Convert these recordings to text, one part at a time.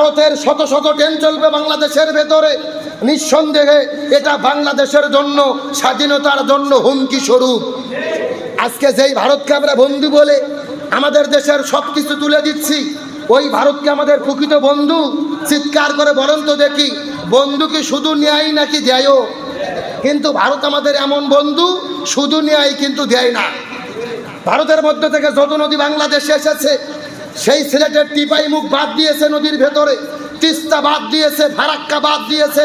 ভারতের শত শত ট্রেন চলবে বাংলাদেশের ভেতরে। নিঃসন্দেহে এটা বাংলাদেশের জন্য, স্বাধীনতার জন্য হুমকি স্বরূপ। আজকে যেই ভারতকে আমরা বন্ধু বলে আমাদের দেশের সব কিছু তুলে দিচ্ছি, ওই ভারতকে আমাদের প্রকৃত বন্ধু চিৎকার করে বলেন তো দেখি, বন্ধু কি শুধু ন্যায় নাকি দেয়ও কিন্তু ভারত আমাদের এমন বন্ধু, শুধু ন্যায় কিন্তু দেয় না। ভারতের মধ্যে থেকে যত নদী বাংলাদেশে এসেছে সেই সিলেটের টিপাই মুখ বাদ দিয়েছে নদীর ভেতরে, তিস্তা বাদ দিয়েছে ফারাক্কা বাদ দিয়েছে,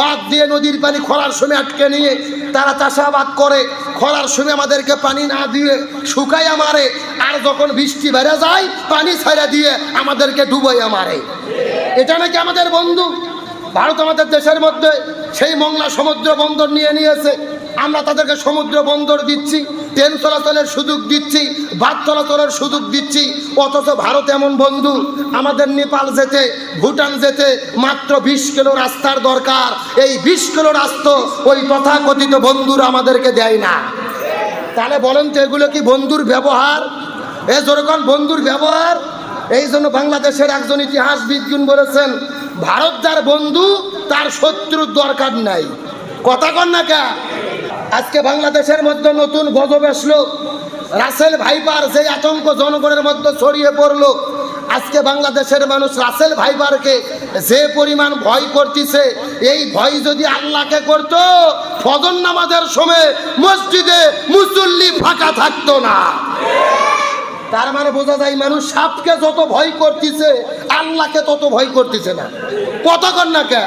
বাদ দিয়ে নদীর পানি খরার সময় আটকে নিয়ে তারা চাষাবাদ করে, খরার সময় আমাদেরকে পানি না দিয়ে শুকাইয়া মারে, আর যখন বৃষ্টি বেড়ে যায়, পানি ছেড়ে দিয়ে আমাদেরকে ডুবাইয়া মারে। এটা নাকি আমাদের বন্ধু? ভারত আমাদের দেশের মধ্যে সেই মংলা সমুদ্র বন্দর নিয়ে নিয়েছে, আমরা তাদেরকে সমুদ্র বন্দর দিচ্ছি। ট্রেন চলাচলের সুযোগ দিচ্ছি বাদ চলাচলের সুযোগ দিচ্ছি, অথচ ভারত এমন বন্ধু, আমাদের নেপাল যেতে, ভুটান যেতে মাত্র বিশ কিলো রাস্তার দরকার। এই বিশ কিলো রাস্তা ওই তথাকথিত বন্ধুরা আমাদেরকে দেয় না। তাহলে বলেন তো, এগুলো কি বন্ধুর ব্যবহার? এ যেরকম বন্ধুর ব্যবহার? এই জন্য বাংলাদেশের একজন ইতিহাসবিদগুন বলেছেন, ভারত যার বন্ধু, তার শত্রুর দরকার নাই। কথা কন না কে? আজকে বাংলাদেশের মধ্যে নতুন গজব আসলো। রাসেল ভাইপার যে আতঙ্ক জনগণের মধ্যে ছড়িয়ে পড়ল, আজকে বাংলাদেশের মানুষ রাসেল ভাইবারকে যে পরিমাণ ভয় করতেছে, এই ভয় যদি আল্লাহকে করত, ফজর নামাজের সময় মসজিদে মুসল্লি ফাঁকা থাকতো না। তার মানে বোঝা যায় মানুষ সাপকে যত ভয় করতেছে, আল্লাহকে তত ভয় করতেছে না। কতক্ষণ না কে?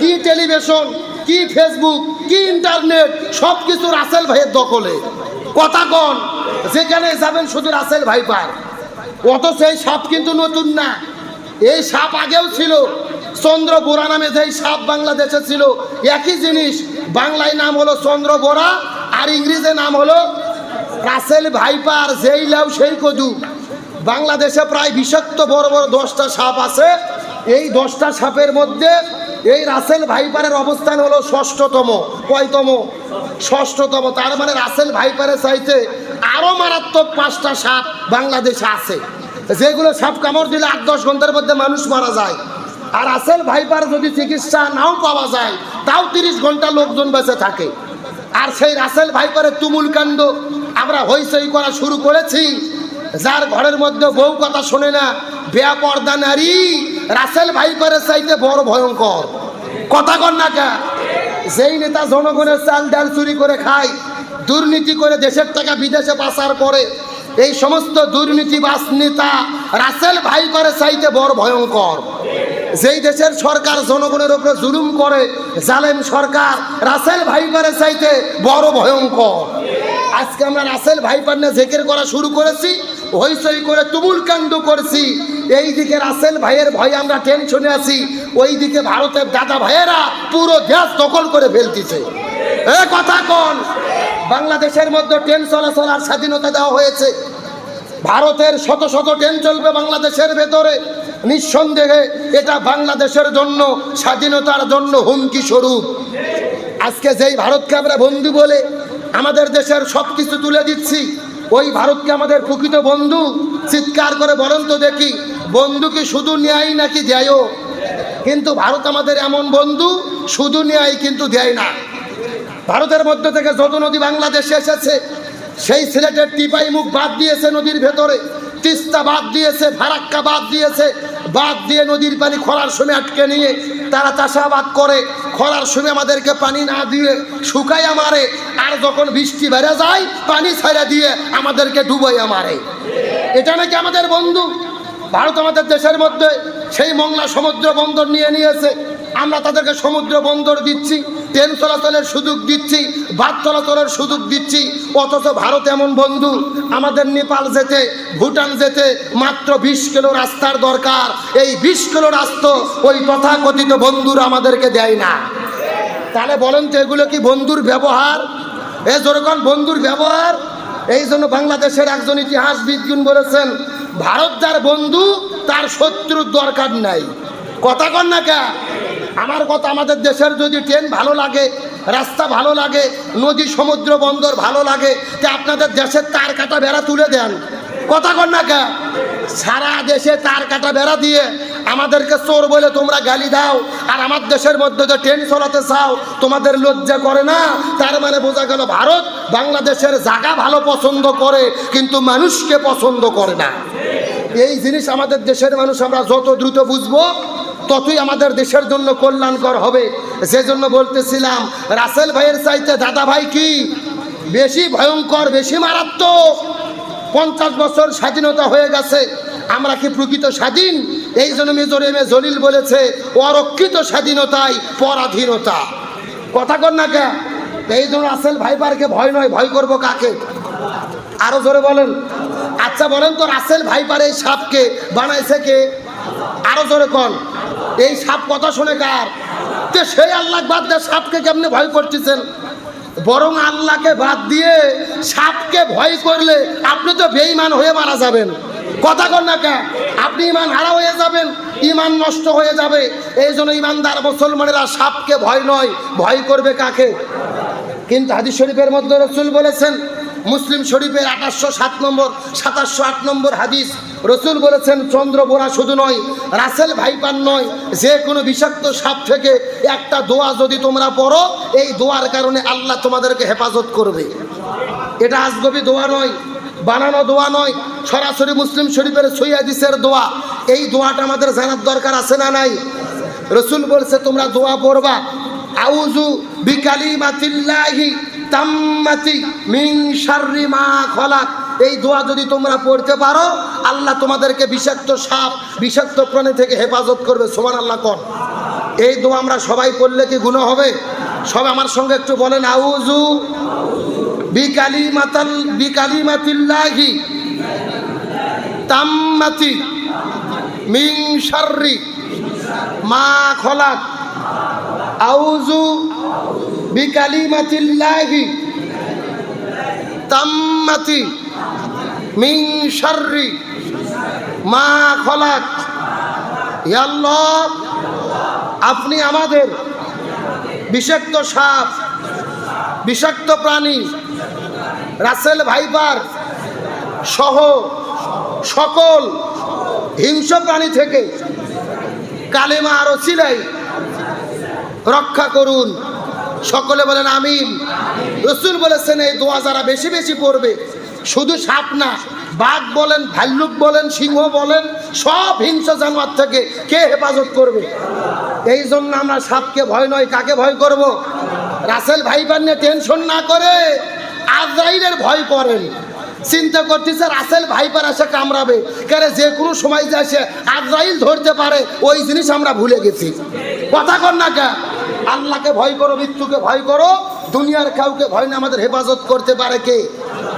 কি টেলিভিশন? কি ফেসবুক কি ইন্টারনেট সব কিছু রাসেল ভাইয়ের দখলে। কথা কন, যেখানে যাবেন শুধু রাসেল ভাই পার। অথচ এই সাপ কিন্তু নতুন না। এই সাপ আগেও ছিল চন্দ্র বোরা নামে যেই সাপ বাংলাদেশে ছিল, একই জিনিস। বাংলায় নাম হলো চন্দ্র বোরা আর ইংরেজি নাম হলো রাসেল ভাইপার যেই লাউ সেই কদু। বাংলাদেশে প্রায় বিষাক্ত বড় বড় দশটা সাপ আছে। এই দশটা সাপের মধ্যে এই রাসেল ভাইপারের অবস্থান হলো ষষ্ঠতম, কয়তম? ষষ্ঠতম। তার মানে রাসেল ভাইপারের চাইতে আরও মারাত্মক পাঁচটা সাপ বাংলাদেশে আছে। যেগুলো সাপ কামড় দিলে আট, দশ ঘণ্টার মধ্যে মানুষ মারা যায়। আর রাসেল ভাইপার যদি চিকিৎসা নাও পাওয়া যায়, তাও তিরিশ ঘণ্টা লোকজন বেঁচে থাকে। আর সেই রাসেল ভাইপারের তুমুল কাণ্ড আমরা হইচই করা শুরু করেছি। যার ঘরের মধ্যে বউ কথা শোনে না বেয়া পর্দা নারী, রাসেল ভাইপারের চাইতে বড় ভয়ঙ্কর। কথা কর না যেই নেতা জনগণের চাল ডাল চুরি করে খায়, দুর্নীতি করে দেশের টাকা বিদেশে পাচার করে, এই সমস্ত দুর্নীতিবাস নেতা রাসেল ভাইপারের চাইতে বড় ভয়ঙ্কর। যেই দেশের সরকার জনগণের উপরে জুলুম করে, জালেম সরকার রাসেল ভাইপারের চাইতে বড় ভয়ঙ্কর। আজকে আমরা রাসেল ভাইপার নিয়ে জেকের করা শুরু করেছি হইচই করে তুমুল কাণ্ড করছি। এই দিকে রাসেল ভাইয়ের ভয়ে আমরা টেনশনে আছি। ওই দিকে ভারতের দাদা ভাইয়েরা পুরো দেশ দখল করে ফেলতেছে। এ কথা কোন? বাংলাদেশের মধ্যে ট্রেন চলাচল আর স্বাধীনতা দেওয়া হয়েছে। ভারতের শত শত ট্রেন চলবে বাংলাদেশের ভেতরে। নিঃসন্দেহে এটা বাংলাদেশের জন্য, স্বাধীনতার জন্য হুমকি স্বরূপ। আজকে যেই ভারতকে আমরা বন্ধু বলে আমাদের দেশের সব কিছু তুলে দিচ্ছি ওই ভারতকে আমাদের প্রকৃত বন্ধু? চিৎকার করে বলেন তো দেখি, বন্ধু কি শুধু ন্যায় নাকি দেয়ও কিন্তু ভারত আমাদের এমন বন্ধু, শুধু ন্যায় কিন্তু দেয় না। ভারতের মধ্যে থেকে যত নদী বাংলাদেশে এসেছে, সেই সিলেটের টিপাই মুখ বাদ দিয়েছে নদীর ভেতরে। তিস্তা বাদ দিয়েছে ফারাক্কা বাদ দিয়েছে। বাদ দিয়ে নদীর পানি খরার সময় আটকে নিয়ে তারা চাষাবাদ করে, খরার সময় আমাদেরকে পানি না দিয়ে শুকাইয়া মারে। আর যখন বৃষ্টি বেড়ে যায়, পানি ছেড়ে দিয়ে আমাদেরকে ডুবাইয়া মারে। এটা নাকি আমাদের বন্ধু? ভারত আমাদের দেশের মধ্যে সেই মংলা সমুদ্র বন্দর নিয়ে নিয়েছে। আমরা তাদেরকে সমুদ্র বন্দর দিচ্ছি। ট্রেন চলাচলের সুযোগ দিচ্ছি বাদ চলাচলের সুযোগ দিচ্ছি, অথচ ভারত এমন বন্ধু, আমাদের নেপাল যেতে, ভুটান যেতে মাত্র বিশ কিলো রাস্তার দরকার। এই বিশ কিলো রাস্তা ওই তথাকথিত বন্ধুরা আমাদেরকে দেয় না। তাহলে বলেন তো, এগুলো কি বন্ধুর ব্যবহার? এ যেরকম বন্ধুর ব্যবহার? এই জন্য বাংলাদেশের একজন ইতিহাসবিদগুন বলেছেন, ভারত যার বন্ধু, তার শত্রুর দরকার নাই। কথা কন না কে? আমার কথা আমাদের দেশের যদি ট্রেন ভালো লাগে, রাস্তা ভালো লাগে, নদী, সমুদ্র, বন্দর ভালো লাগে, তা আপনাদের দেশের তার কাটা বেড়া তুলে দেন। কথা কর না কে? সারা দেশে তার কাটা বেড়া দিয়ে আমাদেরকে চোর বলে তোমরা গালি দাও, আর আমার দেশের মধ্যে যে ট্রেন চলাতে চাও, তোমাদের লজ্জা করে না? তার মানে বোঝা গেল ভারত বাংলাদেশের জায়গা ভালো পছন্দ করে, কিন্তু মানুষকে পছন্দ করে না। এই জিনিস আমাদের দেশের মানুষ আমরা যত দ্রুত বুঝব ততই আমাদের দেশের জন্য কল্যাণকর হবে। সেজন্য বলতেছিলাম, রাসেল ভাইয়ের চাইতে দাদা ভাই কি? বেশি ভয়ঙ্কর, বেশি মারাত্মক। পঞ্চাশ বছর স্বাধীনতা হয়ে গেছে, আমরা কি প্রকৃত স্বাধীন? এই জন্য মেজর এম এ জলিল বলেছে, অরক্ষিত স্বাধীনতাই পরাধীনতা। কথা কর না কে? এই জন্য রাসেল ভাইপারকে ভয় নয়, ভয় করব কাকে? আরও জোরে বলেন। আচ্ছা বলেন তো, রাসেল ভাইপার এই সাপকে, বানাইছে কে? আরও জোরে কন। এই সাপ কথা শুনে কার? সেই আল্লাহ বাদ দিয়ে সাপকে কেমনে ভয় করতেছেন? বরং আল্লাহকে বাদ দিয়ে সাপকে ভয় করলে আপনি তো বেঈমান হয়ে মারা যাবেন। কথা কন না কে? আপনি ইমান হারা হয়ে যাবেন ইমান নষ্ট হয়ে যাবে। এই জন্য ইমানদার মুসলমানেরা সাপকে ভয় নয়, ভয় করবে কাকে? কিন্তু হাদিস শরীফের মধ্যে রসুল বলেছেন, মুসলিম শরীফের আঠাশশো সাত নম্বর, সাতাশশো আট নম্বর হাদিস রসুল বলেছেন, চন্দ্র বোরা শুধু নয়, রাসেল ভাইপান নয়, যে কোনো বিষাক্ত সাপ থেকে একটা দোয়া যদি তোমরা পড়ো, এই দোয়ার কারণে আল্লাহ তোমাদেরকে হেফাজত করবে। এটা আজগবি দোয়া নয়, বানানো দোয়া নয়, সরাসরি মুসলিম শরীফের সৈয়াদিসের দোয়া। এই দোয়াটা আমাদের জানার দরকার আছে না নাই? রসুল বলছে, তোমরা দোয়া পড়বা আউজু বিকালি বিকালিমাতিল্লাহি তাম্মাতি মিন শাররি মা খলাক। এই দোয়া যদি তোমরা পড়তে পারো, আল্লাহ তোমাদেরকে বিষাক্ত সাপ, বিষাক্ত প্রাণী থেকে হেফাজত করবে সোমান আল্লাহ কর এই দোয়া আমরা সবাই পড়লে কি গুণ হবে? সব আমার সঙ্গে একটু বলেন আউজু বিকালি মাতাল বিকালিমাতাল, বিকালিমাতিল্লাহি তাম্মাতি মিন শাররি মা খলাক। আউজু বিকালিমাতিল্লাহি তাম্মাতি মা আপনি আমাদের বিষাক্ত সাপ, বিষাক্ত প্রাণী, রাসেল ভাইপার সহ সকল হিংস প্রাণী থেকে কালেমা আরও সিলাই রক্ষা করুন। সকলে বলেন আমিন। রসুল বলেছেন, এই দোয়া যারা বেশি বেশি পড়বে শুধু সাপ না, বাঘ বলেন, ভাল্লুক বলেন, সিংহ বলেন, সব হিংস্র জানোয়ার থেকে কে হেফাজত করবে? এই জন্য আমরা সাপকে ভয় নয়, কাকে ভয় করব? রাসেল ভাইবার নিয়ে টেনশন না করে আজরাইলের ভয় করেন। চিন্তা করতেছে রাসেল ভাইপার এসে কামড়াবে। কেন যে কোনো সময় যে আসে আজরাইল ধরতে পারে, ওই জিনিস আমরা ভুলে গেছি। কথা কর না কে আল্লাহকে ভয় করো, মৃত্যুকে ভয় করো, দুনিয়ার কাউকে ভয় না, আমাদের হেফাজত করতে পারে কে?